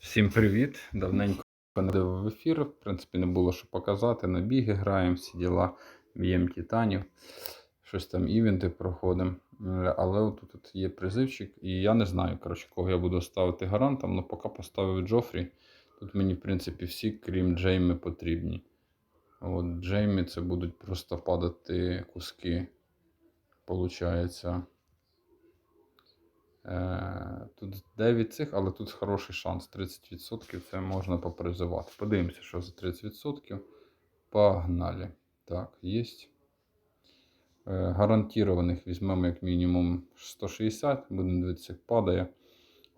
Всім привіт! Давненько не дивив ефір. В принципі, не було що показати. На біги граємо, всі діла, б'ємо титанів, щось там івенти проходимо. Е, Але отут от є призивчик, і я не знаю, коротше, кого я буду ставити гарантом, але поки поставив Джофрі. Тут мені, в принципі, всі, крім Джейми, потрібні. От Джеймі це будуть просто падати куски. Получається. Е, Тут 9 цих, але тут хороший шанс. 30% це можна попризивати. Подивимося, що за 30%. Погнали. Так, є. Гарантірованих візьмемо як мінімум 160. Будемо дивитися, як падає.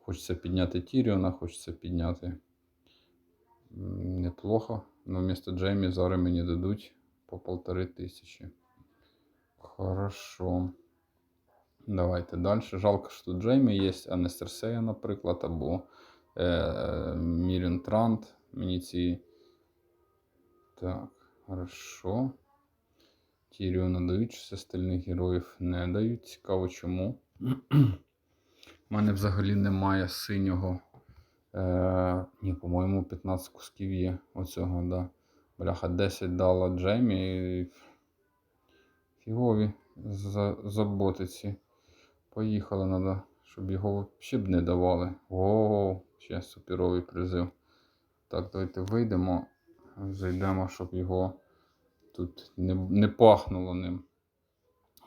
Хочеться підняти Тіріона, хочеться підняти неплохо. Но вместо Джеймі зараз мені дадуть по полтори тисячі. Хорошо. Давайте далі. Жалко, що Джеймі є, а не Серсея, наприклад, або е, Мірін Трант. Мені ці. Так, хорошо. Тіріона дають, щось остальних героїв не дають. Цікаво чому. У мене взагалі немає синього. Е, ні, по-моєму, 15 кусків є оцього, да. Бляха, 10 дала Джеймі. Фігові за, заботиці. Поїхали, треба, щоб його ще б не давали. О, ще суперовий призив. Так, давайте вийдемо, зайдемо, щоб його тут не, не пахнуло ним.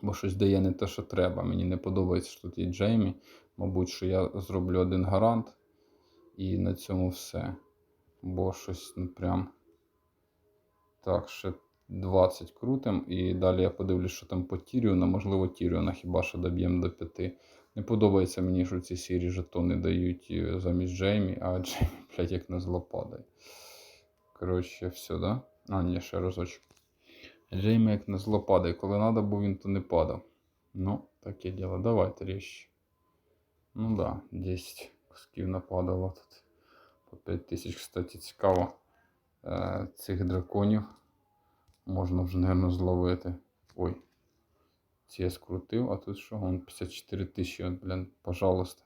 Бо щось дає не те, що треба. Мені не подобається, що тут є Джеймі. Мабуть, що я зроблю один гарант. І на цьому все. Бо щось ну прям. Так, ще 20 крутим. І далі я подивлюсь, що там по Тіріона. Можливо, Тіріона хіба що доб'ємо до 5. Не подобається мені, що ці сірі жетони дають е, замість Джеймі, а Джеймі, блядь, як на зло падає. Коротше, все, да? А, ні, ще разочок. Джеймі як на зло падає. Коли треба, бо він то не падав. Ну, таке діло. Давайте ріж. Ну да, 10 кусків нападало тут. По 5 тисяч, кстати, цікаво. Е, цих драконів можна вже, мабуть, зловити. Ой. Ці я скрутив, а тут що? Вон 54 тисячі, блін, пожалуйста.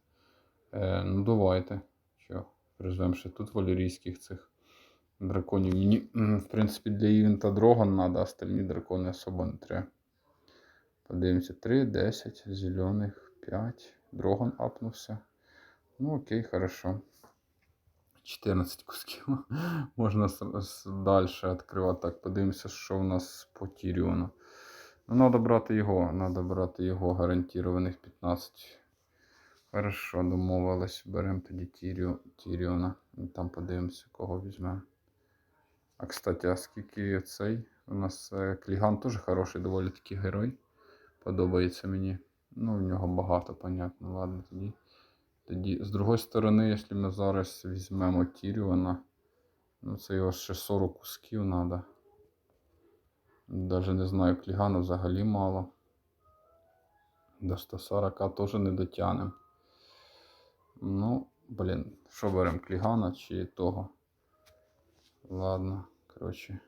Е, ну давайте. Що, призвемо ще тут валерійських цих драконів. Мені, в принципі, для івента дроган треба, остальні дракони особо не треба. Подивимося, 3, 10, зелених, 5. Дроган апнувся. Ну окей, хорошо. 14 кусків. Можна далі відкривати. Так, подивимося, що в нас по Тіріону. Ну, треба брати його. Треба брати його гарантірованих 15. Хорошо, домовились. Беремо тоді Тіріо, Тіріона. І там подивимося, кого візьмемо. А кстати, а скільки цей? У нас е, Кліган теж хороший доволі такий герой. Подобається мені. Ну, в нього багато, понятно. Ладно, тоді. Тоді, з другої сторони, якщо ми зараз візьмемо Тіріона, ну це його ще 40 кусків треба. Даже не знаю, Клігана взагалі мало. До 140 теж не дотягнемо. Ну, блін, що беремо, Клігана чи того? Ладно, коротше,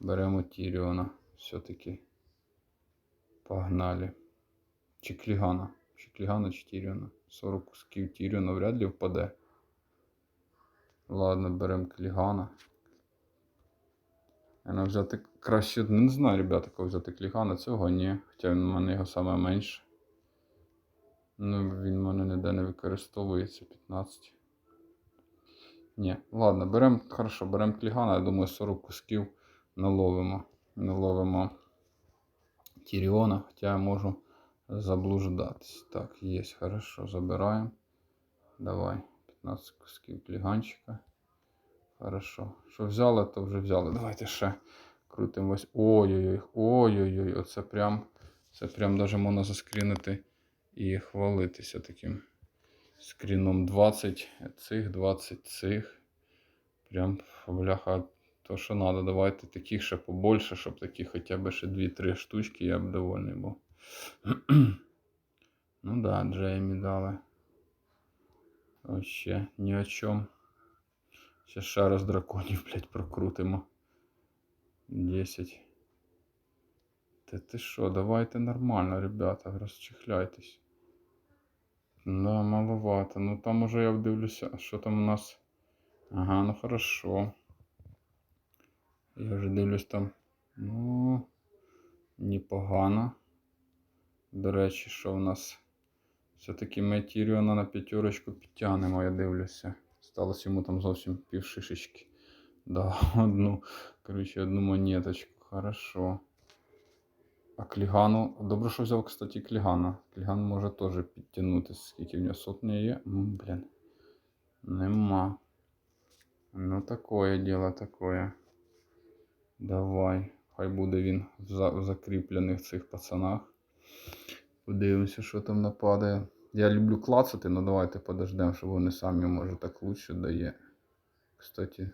беремо Тіріона все-таки. Погнали. Чи Клігана? Клігана, чи Тіріона? 40 кусків Тіріона вряд ли впаде. Ладно, беремо Клігана. Треба взяти краще, не знаю, ребята, кого взяти Клігана, цього ні. Хоча він у мене його саме менше. Ну, він в мене ніде не використовується 15. Ні, ладно, беремо, хорошо, беремо Клігана, я думаю, 40 кусків наловимо. Наловимо Тіріона, хоча я можу заблуждатись. Так, є, хорошо, забираємо. Давай, 15 кусків кліганчика. Хорошо. Що взяли, то вже взяли. Давайте ще крутимо ось. Ой-ой-ой, ой-ой-ой, оце прям, це прям даже можна заскрінити і хвалитися таким скріном 20 цих, 20 цих. Прям бляха, то що треба. Давайте таких ще побольше, щоб такі хоча б ще 2-3 штучки, я б довольний був. ну да, Джеймі дали. Вообще ні о чому. Ще ще раз драконів, блядь, прокрутимо. 10. Та ти що, давайте нормально, ребята, розчихляйтесь. Да, маловато. Ну там уже я вдивлюся, що там у нас. Ага, ну хорошо. Я вже дивлюсь там. Ну, непогано. До речі, що в нас? Все-таки ми Тіріона на п'ятерочку підтягнемо, я дивлюся. Сталося йому там зовсім пів шишечки. Да, одну, коротше, одну монеточку. Хорошо. А Клігану. Добре, що взяв, кстати, Клігана. Кліган може теж підтягнутися. Скільки в нього сотня є? Блін. Нема. Ну, такое діло, такое. Давай. Хай буде він в закріплених цих пацанах. Подивимося, що там нападає. Я люблю клацати, але давайте подождемо, щоб вони самі, може, так лучше дає. Кстати,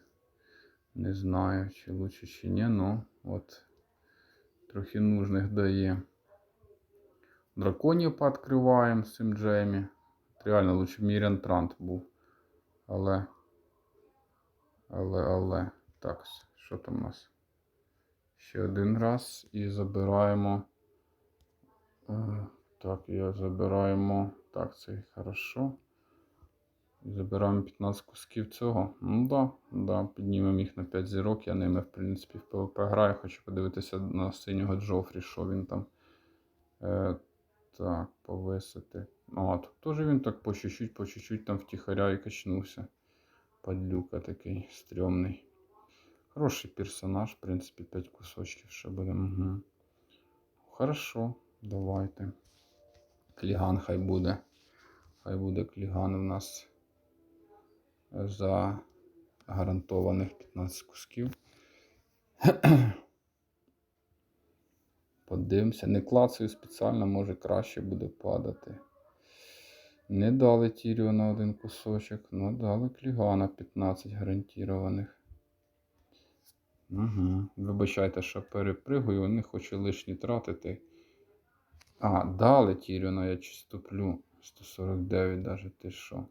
не знаю, чи лучше, чи ні, ну от трохи нужних дає. Драконів пооткриваємо з цим Джеймі. Реально лучше Мірян Трант був. Але. Але, але. Так, що там у нас? Ще один раз і забираємо. Е, Так, я забираємо. Так, це хорошо. Забираємо 15 кусків цього. Ну да, да, піднімемо їх на 5 зірок. Я ними, в принципі, в ПВП граю. Хочу подивитися на синього Джофрі, що він там. Е, так, повисити. А, тут теж він так по чуть-чуть, по чуть-чуть там втіхаря і качнувся. Падлюка такий стрьомний. Хороший персонаж, в принципі, 5 кусочків ще буде. Угу. Хорошо, давайте. Кліган хай буде. Хай буде кліган у нас за гарантованих 15 кусків. Подивимося, не клацаю спеціально, може краще буде падати. Не дали Тіріо на один кусочок, але дали клігана 15 гарантованих. Угу. Вибачайте, що перепригую, не хочу лишні тратити. А, дали Тіріона, я чистоплю. 149 даже ти що.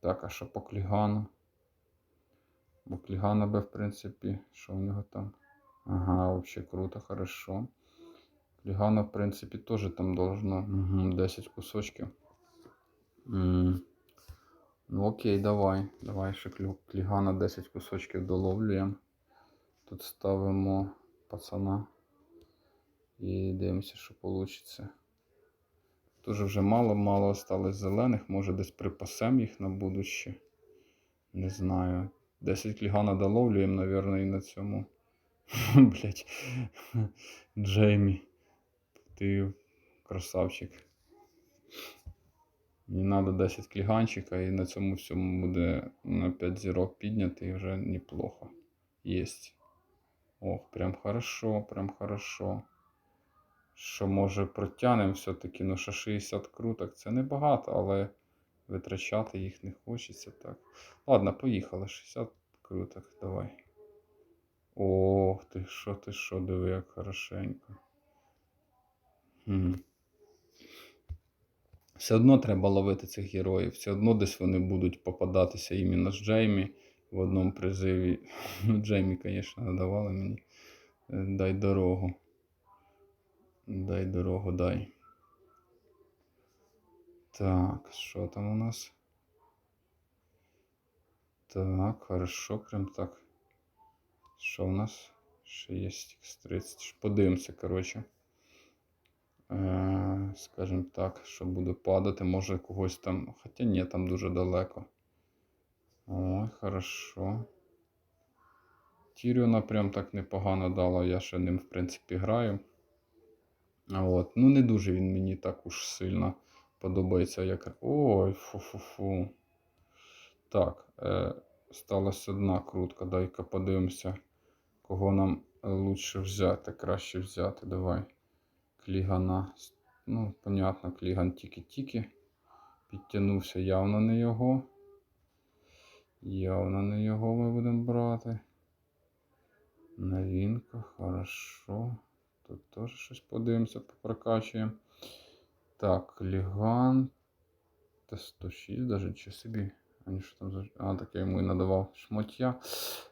Так, а що по Клігану? Бо Клігана би, в принципі, що в нього там? Ага, вообще круто, хорошо. Клігана, в принципі, теж там должно. Угу, 10 кусочків. М. Ну окей, давай. Давай ще Клігана 10 кусочків доловлюємо. Тут ставимо пацана. І дивимося, що вийде. Дуже вже мало-мало осталось зелених. Може десь припасем їх на будуще. Не знаю. 10 клігана доловлюємо, напевно, і на цьому. Блять. Джеймі. Ти красавчик. Мені треба 10 кліганчика і на цьому всьому буде на 5 зірок підняти і вже неплохо. Єсть. Ох, прям хорошо, прям хорошо. Що може протягнемо все-таки, ну що 60 круток це небагато, але витрачати їх не хочеться так. Ладно, поїхали. 60 круток, давай. Ох ти, що ти що, диви, як хорошенько. Хм. Все одно треба ловити цих героїв. Все одно десь вони будуть попадатися іменно з Джеймі в одному призиві. Ну, Джеймі, звісно, надавали мені. Е, Дай дорогу. Дай дорогу, дай. Так, що там у нас? Так, хорошо, прям так. Що у нас? Ще є X30. Подивимося, коротше. Е, скажімо так, що буде падати. Може когось там. Хоча ні, там дуже далеко. Ой, хорошо. Тіріона прям так непогано дала. Я ще ним, в принципі, граю. От. Ну, не дуже він мені так уж сильно подобається. Як... Ой, фу-фу-фу. Так, е, сталася одна крутка. Дай-ка подивимося, кого нам лучше взяти, краще взяти. Давай. Клігана. Ну, понятно, Кліган тільки-тільки. Підтягнувся явно не його. Явно не його ми будемо брати. Новинка, хорошо. Тут теж щось подивимося, попрокачуємо. Так, Ліган. Та 106 даже чи собі. А, що там за... а так я йому і надавав шмотя.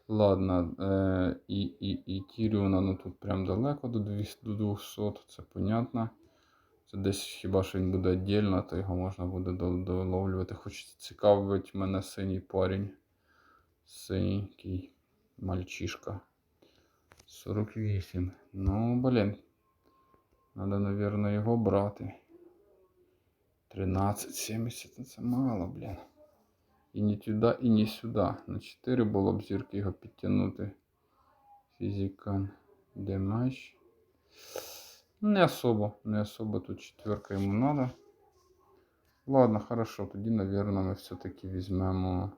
Ладно. Е, і, і, і Тіріона, ну тут прям далеко до 200, до 200, це понятно. Це десь хіба що він буде віддільно, то його можна буде доловлювати. Хоч цікавить мене синій парень. Синький мальчишка. 48. Ну, блін. Надо, наверное, його брати. 13,70. ну Це мало, блін. І не туди, і не сюди. На 4 було б зірки його підтягнути. Фізикан. Де матч? Не особо. Не особо тут четверка йому надо. Ладно, хорошо. Тоді, наверное, ми все-таки візьмемо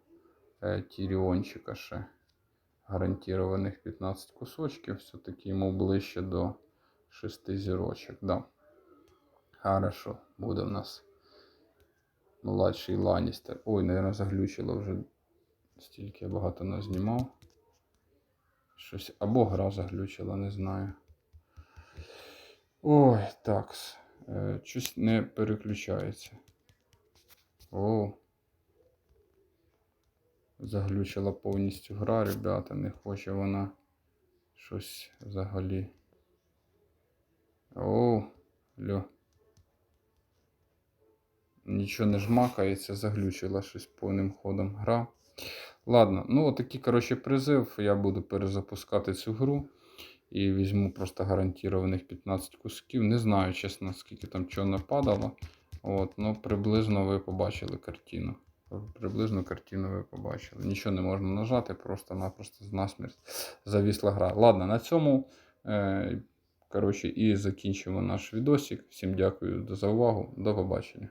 е, Тіріончика ще. Гарантірованих 15 кусочків. Все-таки йому ближче до 6 зірочок. Да. Хорошо. Буде в нас младший Ланністер. Ой, наверное, заглючило вже стільки я багато не знімав. Щось або гра заглючила, не знаю. Ой, так. Е, щось не переключається. О. Заглючила повністю гра, ребята. Не хоче вона щось взагалі. О, льо. Нічого не жмакається, заглючила щось повним ходом гра. Ладно, ну отакий, коротше, призив. Я буду перезапускати цю гру. І візьму просто гарантірованих 15 кусків. Не знаю, чесно, скільки там чого нападало. От, ну приблизно ви побачили картину. Приблизно картину ви побачили. Нічого не можна нажати, просто-напросто насмерть завісла гра. Ладно, на цьому е, коротше, і закінчимо наш відосик. Всім дякую за увагу. До побачення.